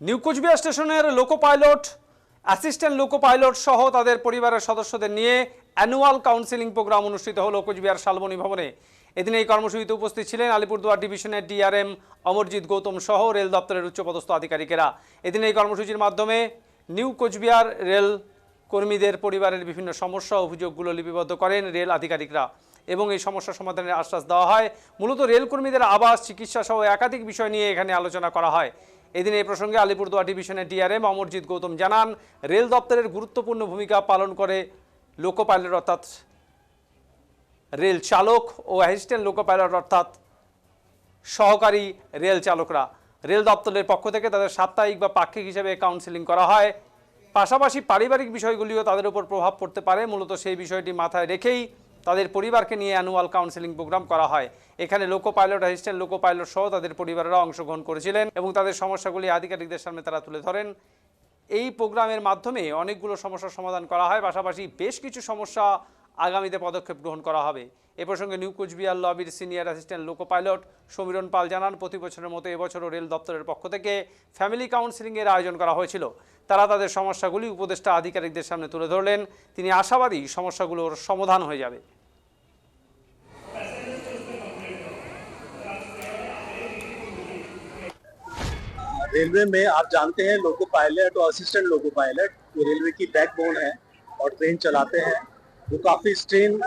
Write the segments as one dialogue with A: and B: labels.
A: New Cooch Behar স্টেশনের loco pilot assistant loco pilot সহ তাদের পরিবারের সদস্যদের নিয়ে অ্যানুয়াল কাউন্সিলিং প্রোগ্রাম অনুষ্ঠিত হলো কোচবিহার শালবনী ভবনে। এদিন এই কর্মসূচিতে উপস্থিত ছিলেন আলিপুরদুয়ার ডিভিশনের ডিআরএম অমরজিৎ গৌতম সহ রেল দপ্তরের উচ্চপদস্থ আধিকারিকেরা। এদিন এই কর্মসূচির মাধ্যমে নিউ কোচবিহার রেল কর্মীদের পরিবারের বিভিন্ন সমস্যা অভিযোগগুলো লিপিবদ্ধ করেন রেল আধিকারিকরা এবং এই সমস্যা সমাধানের আশ্বাস দেওয়া হয়। মূলত রেল কর্মীদের আবাস, চিকিৎসা সহ একাধিক বিষয় নিয়ে এখানে আলোচনা করা হয়। এদিন এই প্রসঙ্গে আলিপুরদুয়ার ডিভিশনের ডিআরএম অমরজিৎ গৌতম জানান, রেল দপ্তরের গুরুত্বপূর্ণ ভূমিকা পালন করে লোকো পাইলট অর্থাৎ রেল চালক ও অ্যাসিস্ট্যান্ট লোকো পাইলট অর্থাৎ সহকারী রেল চালকরা। রেল দপ্তরের পক্ষ থেকে তাদের সাপ্তাহিক বা পাক্ষিক হিসেবে কাউন্সিলিং করা হয়। পাশাপাশি পারিবারিক বিষয়গুলিও তাদের উপর প্রভাব পড়তে পারে, মূলত সেই বিষয়টি মাথায় রেখেই তাদের পরিবারকে নিয়ে অ্যানুয়াল কাউন্সেলিং প্রোগ্রাম করা হয়। এখানে loco pilot assistant loco pilot সহ তাদের পরিবারেরা অংশগ্রহণ করেছিলেন এবং তাদের সমস্যাগুলি আধিকারিকদের সামনে তারা তুলে ধরেন। এই প্রোগ্রামের মাধ্যমে অনেকগুলো সমস্যার সমাধান করা হয়, পাশাপাশি বেশ কিছু সমস্যা আগামীতে পদক্ষেপ গ্রহণ করা হবে। এ প্রসঙ্গে new Cooch Behar লবির senior assistant loco pilot Samiran Pal জানান, প্রতি বছরের মতো এবছরও রেল দপ্তরের পক্ষ থেকে ফ্যামিলি কাউন্সিলিংয়ের আয়োজন করা হয়েছিল। তারা তাদের সমস্যাগুলি উপদেষ্টা আধিকারিকদের সামনে তুলে ধরলেন। তিনি আশাবাদী সমস্যাগুলোর সমাধান হয়ে যাবে।
B: रेलवे में आप जानते हैं लोको पायलट और असिस्टेंट लोको पायलट वो रेलवे की बैकबोन है और ट्रेन चलाते हैं, वो काफ़ी स्ट्रेन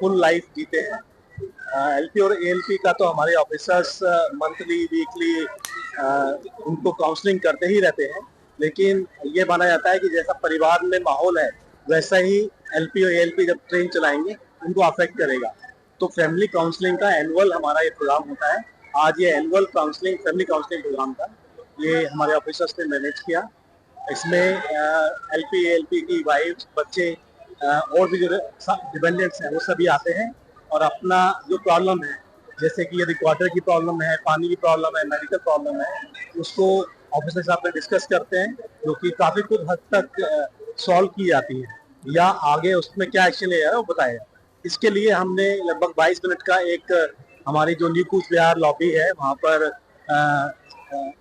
B: फुल लाइफ जीते हैं। एलपी और एएलपी का तो हमारे ऑफिसर्स मंथली वीकली उनको काउंसलिंग करते ही रहते हैं। लेकिन ये माना जाता है कि जैसा परिवार में माहौल है, वैसा ही एलपी और एएलपी जब ट्रेन चलाएँगे, उनको अफेक्ट करेगा। तो फैमिली काउंसलिंग का एनुअल हमारा ये प्रोग्राम होता है। आज ये annual counselling family counselling program था। ये हमारे ऑफिसर्स ने मैनेज किया। इसमें एल पी एल पी की वाइफ बच्चे अ, और भी जो डिपेंडेंट्स हैं वो सभी आते हैं। और अपना जो प्रॉब्लम है जैसे कि यदि क्वार्टर की प्रॉब्लम है पानी की प्रॉब्लम है मेडिकल प्रॉब्लम है उसको ऑफिसर साहब में डिस्कस करते हैं जो कि काफ़ी कुछ हद तक सॉल्व की जाती है। या आगे उसमें क्या एक्शन लिया है वो बताया इसके लिए हमने लगभग 22 मिनट का एक हमारी जो न्यू कूच बिहार लॉबी है वहाँ पर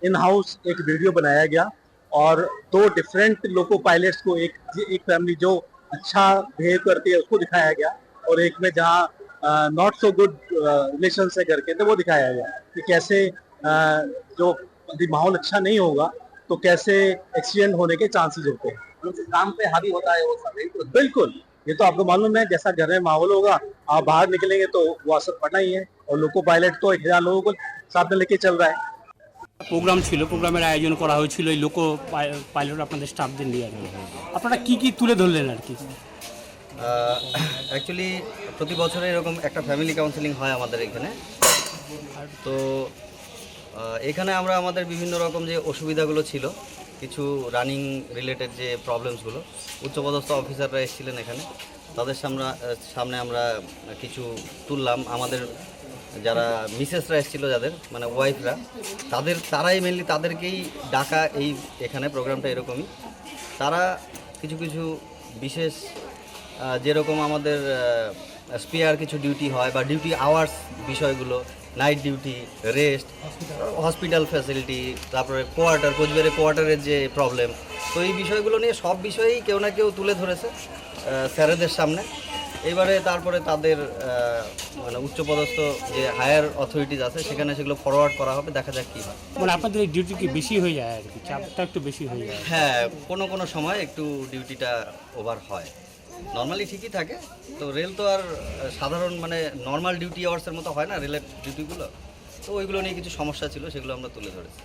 B: इन हाउस एक वीडियो बनाया गया और दो डिफरेंट लोको पायलट्स को एक एक फैमिली जो अच्छा बिहेव करती है उसको दिखाया गया और एक में जहाँ नॉट सो गुड रिलेशन से करके तो वो दिखाया गया कि कैसे अ, जो यदि माहौल अच्छा नहीं होगा तो कैसे एक्सीडेंट होने के चांसेस होते हैं। उनके काम पे हावी होता है वो सब। बिल्कुल। ये तो आपको मालूम है जैसा घर में माहौल होगा आप बाहर निकलेंगे तो वो असर पड़ना ही है और लोको पायलट तो एक हज़ार लोगों को साथ में लेके चल रहा है।
C: প্রোগ্রাম ছিল, প্রোগ্রামের আয়োজন করা হয়েছিল, এই লোকো পাই- পাইলট আপনাদের স্টাফদের নিয়ে আর আপনারা কি কি তুলে ধরলেন আর কি?
D: অ্যাকচুয়ালি প্রতি বছরে এরকম একটা ফ্যামিলি কাউন্সিলিং হয় আমাদের এখানে। তো এখানে আমরা আমাদের বিভিন্ন রকম যে অসুবিধাগুলো ছিল, কিছু রানিং রিলেটেড যে প্রবলেমসগুলো উচ্চপদস্থ অফিসাররা এসেছিলেন এখানে। তাদের সামনে সামনে আমরা কিছু তুললাম। আমাদের যারা মিসেসরা এসেছিল যাদের মানে ওয়াইফরা, তাদের, তারাই মেনলি তাদেরকেই ডাকা এই এখানে প্রোগ্রামটা এরকমই। তারা কিছু কিছু বিশেষ যেরকম আমাদের স্পেয়ার কিছু ডিউটি হয় বা ডিউটি আওয়ার্স বিষয়গুলো night duty rest hospital facility তারপরে কোয়ার্টার কোচবিহারে কোয়ার্টারের যে প্রবলেম তো এই বিষয়গুলো নিয়ে সব বিষয়েই কেউ না কেউ তুলে ধরেছে স্যারেদের সামনে। এবারে তারপরে তাদের মানে উচ্চপদস্থ যে হায়ার অথরিটিজ আছে সেখানে সেগুলো ফরওয়ার্ড করা হবে দেখা যাক কী হয়।
C: মানে আপনাদের ডিউটি কি বেশি হয়ে যায় আর কি? চাপটা একটু বেশি হয়ে যায়।
D: হ্যাঁ কোনো কোনো সময় একটু ডিউটিটা ওভার হয়। নর্মালি ঠিকই থাকে তো রেল তো আর সাধারণ মানে নর্মাল ডিউটি আওয়ার্সের মতো হয় না রেলের ডিউটিগুলো তো ওইগুলো নিয়ে কিছু সমস্যা ছিল সেগুলো আমরা তুলে ধরেছি।